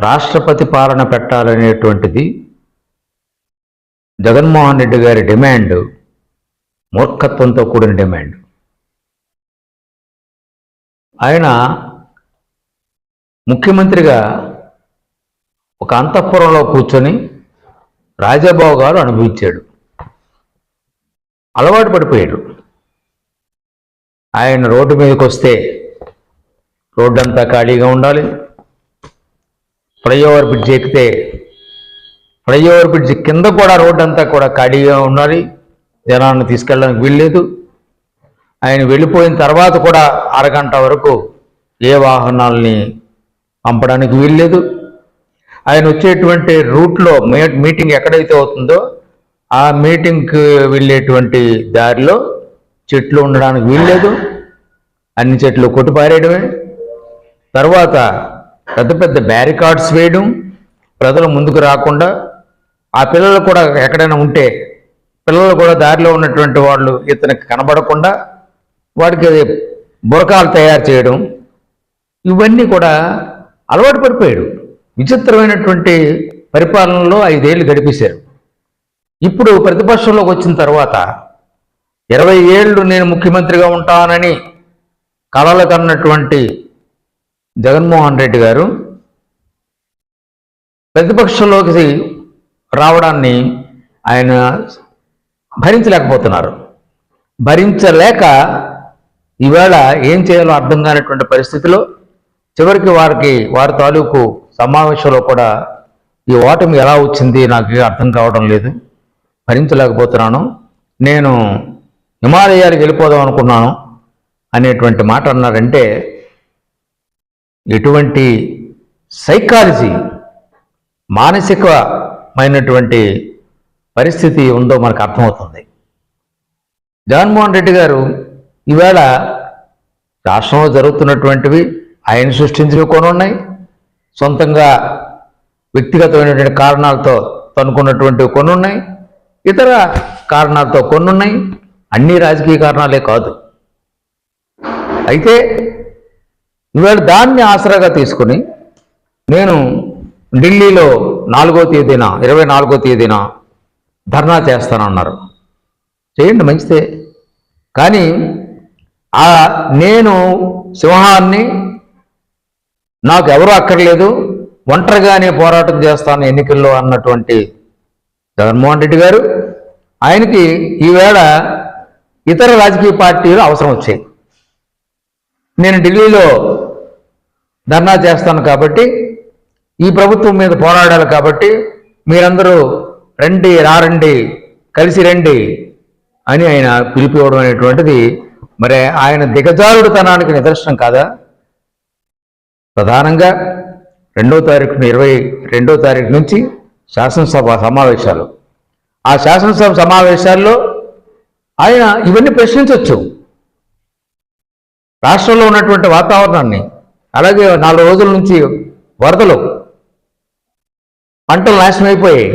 రాష్ట్రపతి పాలన పెట్టాలనేటువంటిది జగన్మోహన్ రెడ్డి గారి డిమాండ్ మూర్ఖత్వంతో కూడిన డిమాండ్. ఆయన ముఖ్యమంత్రిగా ఒక అంతఃపురంలో కూర్చొని రాజభోగాలు అనుభవించాడు. అలవాటు పడిపోయాడు. ఆయన రోడ్డు మీదకి వస్తే రోడ్డంతా ఖాళీగా ఉండాలి. ఫ్లైఓవర్ బ్రిడ్జ్ ఎక్కితే ఫ్లైఓవర్ బ్రిడ్జ్ కింద కూడా రోడ్డు అంతా కూడా ఖాళీగా ఉండాలి జనాన్ని తీసుకెళ్ళడానికి వీల్లేదు. ఆయన వెళ్ళిపోయిన తర్వాత కూడా అరగంట వరకు ఏ వాహనాలని పంపడానికి వీల్లేదు. ఆయన వచ్చేటువంటి రూట్లో మీటింగ్ ఎక్కడైతే అవుతుందో ఆ మీటింగ్కి వెళ్ళేటువంటి దారిలో చెట్లు ఉండడానికి వీల్లేదు. అన్ని చెట్లు కొట్టిపారేయడమే. తర్వాత పెద్ద పెద్ద బ్యారికాడ్స్ వేయడం ప్రజలు ముందుకు రాకుండా ఆ పిల్లలు కూడా ఎక్కడైనా ఉంటే పిల్లలు కూడా దారిలో ఉన్నటువంటి వాళ్ళు ఇతనికి కనబడకుండా వాడికి అది బురకాలు తయారు చేయడం ఇవన్నీ కూడా అలవాటు పడిపోయాడు. విచిత్రమైనటువంటి పరిపాలనలో ఐదేళ్ళు గడిపేశారు. ఇప్పుడు ప్రతిపక్షంలోకి వచ్చిన తర్వాత ఇరవై ఏళ్ళు నేను ముఖ్యమంత్రిగా ఉంటానని కలలు కన్నటువంటి జగన్మోహన్ రెడ్డి గారు ప్రతిపక్షంలోకి రావడాన్ని ఆయన భరించలేకపోతున్నారు. భరించలేక ఈవేళ ఏం చేయాలో అర్థం కానటువంటి పరిస్థితిలో చివరికి వారికి వారి తాలూకు సమావేశంలో కూడా ఈ ఓటమి ఎలా వచ్చింది నాకు అర్థం కావడం లేదు. భరించలేకపోతున్నాను. నేను హిమాలయాలకు వెళ్ళిపోదాం అనుకున్నాను అనేటువంటి మాట అన్నారంటే ఇటువంటి సైకాలజీ మానసికమైనటువంటి పరిస్థితి ఉందో మనకు అర్థమవుతుంది. జగన్మోహన్ రెడ్డి గారు ఈవేళ రాష్ట్రంలో జరుగుతున్నటువంటివి ఆయన సృష్టించినవి కొన్ని ఉన్నాయి. సొంతంగా వ్యక్తిగతమైనటువంటి కారణాలతో తనుకున్నటువంటివి కొన్ని ఉన్నాయి. ఇతర కారణాలతో కొన్ని ఉన్నాయి. అన్ని రాజకీయ కారణాలే కాదు. అయితే ఈవేళ దాన్ని ఆసరాగా తీసుకుని నేను ఢిల్లీలో నాలుగో తేదీన ఇరవై నాలుగో తేదీన ధర్నా చేస్తానన్నారు. చేయండి మంచిదే. కానీ ఆ నేను సింహాన్ని నాకు ఎవరు అక్కర్లేదు ఒంటరిగానే పోరాటం చేస్తాను ఎన్నికల్లో అన్నటువంటి జగన్మోహన్ రెడ్డి గారు. ఆయనకి ఈవేళ ఇతర రాజకీయ పార్టీలు అవసరం వచ్చాయి. నేను ఢిల్లీలో ధర్నా చేస్తాను కాబట్టి ఈ ప్రభుత్వం మీద పోరాడాలి కాబట్టి మీరందరూ రండి రారండి కలిసి రండి అని ఆయన పిలిపివ్వడం అనేటువంటిది. మరి ఆయన దిగజారుడుతనానికి నిదర్శనం కాదా? ప్రధానంగా రెండో తారీఖున ఇరవై రెండో తారీఖు నుంచి శాసనసభ సమావేశాలు. ఆ శాసనసభ సమావేశాల్లో ఆయన ఇవన్నీ ప్రశ్నించవచ్చు రాష్ట్రంలో ఉన్నటువంటి వాతావరణాన్ని అలాగే నాలుగు రోజుల నుంచి వరదలు పంటలు నాశనం అయిపోయాయి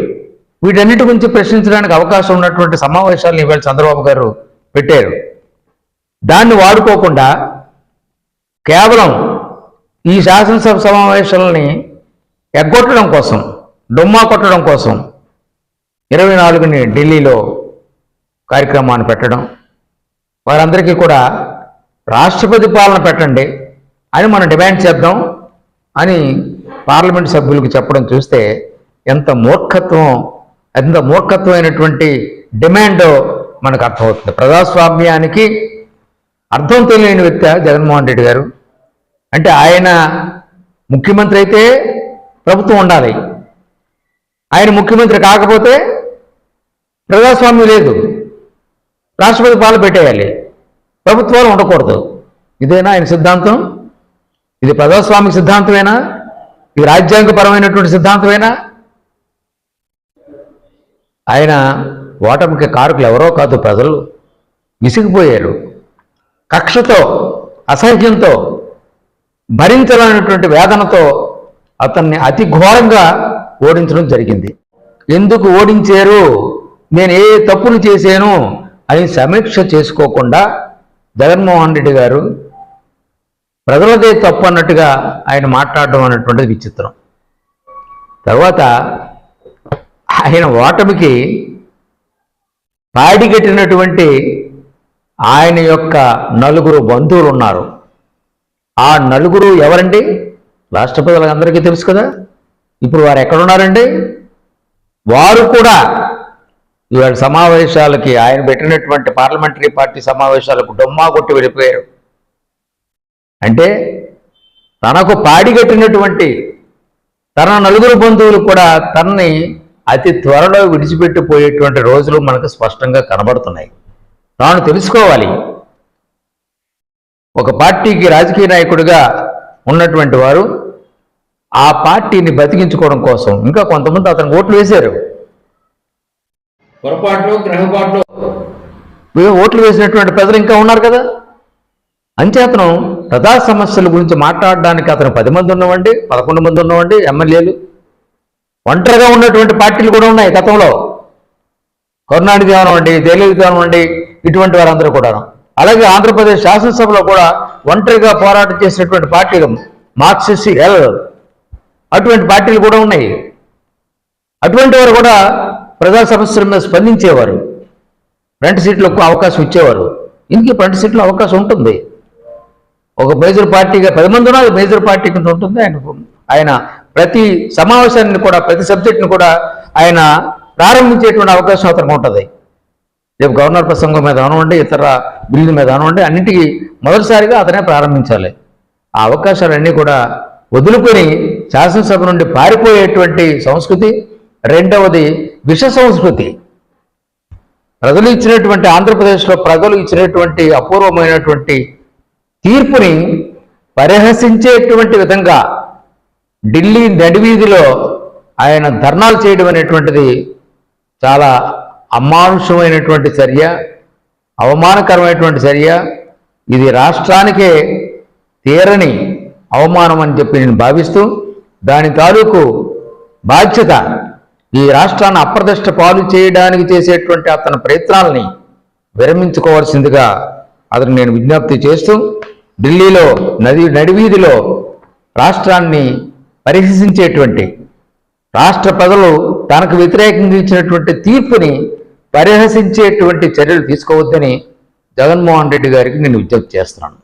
వీటన్నిటి గురించి ప్రశ్నించడానికి అవకాశం ఉన్నటువంటి సమావేశాలను ఇవాళ చంద్రబాబు గారు పెట్టారు. దాన్ని వాడుకోకుండా కేవలం ఈ శాసనసభ సమావేశాలని ఎగ్గొట్టడం కోసం డొమ్మా కొట్టడం కోసం ఇరవై నాలుగుని ఢిల్లీలో కార్యక్రమాన్ని పెట్టడం వారందరికీ కూడా రాష్ట్రపతి పాలన పెట్టండి అని మనం డిమాండ్ చేద్దాం అని పార్లమెంట్ సభ్యులకు చెప్పడం చూస్తే ఎంత మూర్ఖత్వం ఎంత మూర్ఖత్వమైనటువంటి డిమాండ్ మనకు అర్థమవుతుంది. ప్రజాస్వామ్యానికి అర్థం తెలియని వ్యక్తి జగన్మోహన్ రెడ్డి గారు. అంటే ఆయన ముఖ్యమంత్రి అయితే ప్రభుత్వం ఉండాలి. ఆయన ముఖ్యమంత్రి కాకపోతే ప్రజాస్వామ్యం లేదు. రాష్ట్రపతి పాలు పెట్టేయాలి. ప్రభుత్వాలు ఉండకూడదు. ఇదేనా ఆయన సిద్ధాంతం? ఇది ప్రజాస్వామిక సిద్ధాంతమేనా? ఇది రాజ్యాంగపరమైనటువంటి సిద్ధాంతమేనా? ఆయన ఓటమికి కారకులు ఎవరో కాదు ప్రజలు విసిగిపోయారు. కక్షతో అసహ్యంతో భరించలేనటువంటి వేదనతో అతన్ని అతి ఘోరంగా ఓడించడం జరిగింది. ఎందుకు ఓడించారు? నేను ఏ తప్పును చేశాను అని సమీక్ష చేసుకోకుండా జగన్మోహన్ రెడ్డి గారు ప్రజలదే తప్పు అన్నట్టుగా ఆయన మాట్లాడడం అనేటువంటిది విచిత్రం. తర్వాత ఆయన ఓటమికి పాడిగట్టినటువంటి ఆయన యొక్క నలుగురు బంధువులు ఉన్నారు. ఆ నలుగురు ఎవరండి? రాష్ట్ర ప్రజలందరికీ తెలుసు కదా? ఇప్పుడు వారు ఎక్కడున్నారండి? వారు కూడా ఇవాళ సమావేశాలకి ఆయన పెట్టినటువంటి పార్లమెంటరీ పార్టీ సమావేశాలకు డొమ్మా కొట్టి వెళ్ళిపోయారు. అంటే తనకు పాడిగట్టినటువంటి తన నలుగురు బంధువులు కూడా తనని అతి త్వరలో విడిచిపెట్టిపోయేటువంటి రోజులు మనకు స్పష్టంగా కనబడుతున్నాయి. తాను తెలుసుకోవాలి. ఒక పార్టీకి రాజకీయ నాయకుడిగా ఉన్నటువంటి వారు ఆ పార్టీని బతికించుకోవడం కోసం ఇంకా కొంతమంది అతను ఓట్లు వేశారు. పొరపాట్లు గ్రహపాట్లు. ఓట్లు వేసినటువంటి ప్రజలు ఇంకా ఉన్నారు కదా. అంచేతనం ప్రజా సమస్యల గురించి మాట్లాడడానికి అతను పది మంది ఉన్నవండి పదకొండు మంది ఉన్నవండి ఎమ్మెల్యేలు. ఒంటరిగా ఉన్నటువంటి పార్టీలు కూడా ఉన్నాయి గతంలో. కరుణానిధి అవనివ్వండి జయలలిత అవనివ్వండి ఇటువంటి వారందరూ కూడా అలాగే ఆంధ్రప్రదేశ్ శాసనసభలో కూడా ఒంటరిగా పోరాటం చేసినటువంటి పార్టీలు మార్క్సిస్ట్ ఎల్. అటువంటి పార్టీలు కూడా ఉన్నాయి. అటువంటి వారు కూడా ప్రజా సమస్యల మీద స్పందించేవారు. ఫ్రంట్ సీట్లకు అవకాశం ఇచ్చేవారు. ఇంకే ఫ్రంట్ సీట్లో అవకాశం ఉంటుంది. ఒక మేజర్ పార్టీగా పది మంది ఉన్నారు మేజర్ పార్టీ కింద ఉంటుంది ఆయన ఆయన ప్రతి సమావేశాన్ని కూడా ప్రతి సబ్జెక్ట్ని కూడా ఆయన ప్రారంభించేటువంటి అవకాశం అతనికి ఉంటుంది. రేపు గవర్నర్ ప్రసంగం మీద అనవండి ఇతర బిల్లు మీద అనవండి అన్నింటికి మొదటిసారిగా అతనే ప్రారంభించాలి. ఆ అవకాశాలన్నీ కూడా వదులుకొని శాసనసభ నుండి పారిపోయేటువంటి సంస్కృతి రెండవది విష సంస్కృతి. ప్రజలు ఇచ్చినటువంటి ఆంధ్రప్రదేశ్లో ప్రజలు ఇచ్చినటువంటి అపూర్వమైనటువంటి తీర్పుని పరిహసించేటువంటి విధంగా ఢిల్లీ నడివీధిలో ఆయన ధర్నాలు చేయడం అనేటువంటిది చాలా అమానుషమైనటువంటి చర్య అవమానకరమైనటువంటి చర్య. ఇది రాష్ట్రానికే తీరని అవమానం అని చెప్పి నేను భావిస్తూ దాని తాలూకు బాధ్యత ఈ రాష్ట్రాన్ని అప్రదిష్ట పాలు చేయడానికి చేసేటువంటి అతని ప్రయత్నాలని విరమించుకోవాల్సిందిగా అతను నేను విజ్ఞప్తి చేస్తూ ఢిల్లీలో నది నడివీధిలో రాష్ట్రాన్ని పరిహసించేటువంటి రాష్ట్ర ప్రజలు తనకు వ్యతిరేకంగా ఇచ్చినటువంటి తీర్పుని పరిహసించేటువంటి చర్యలు తీసుకోవద్దని జగన్మోహన్ రెడ్డి గారికి నేను విజ్ఞప్తి చేస్తున్నాను.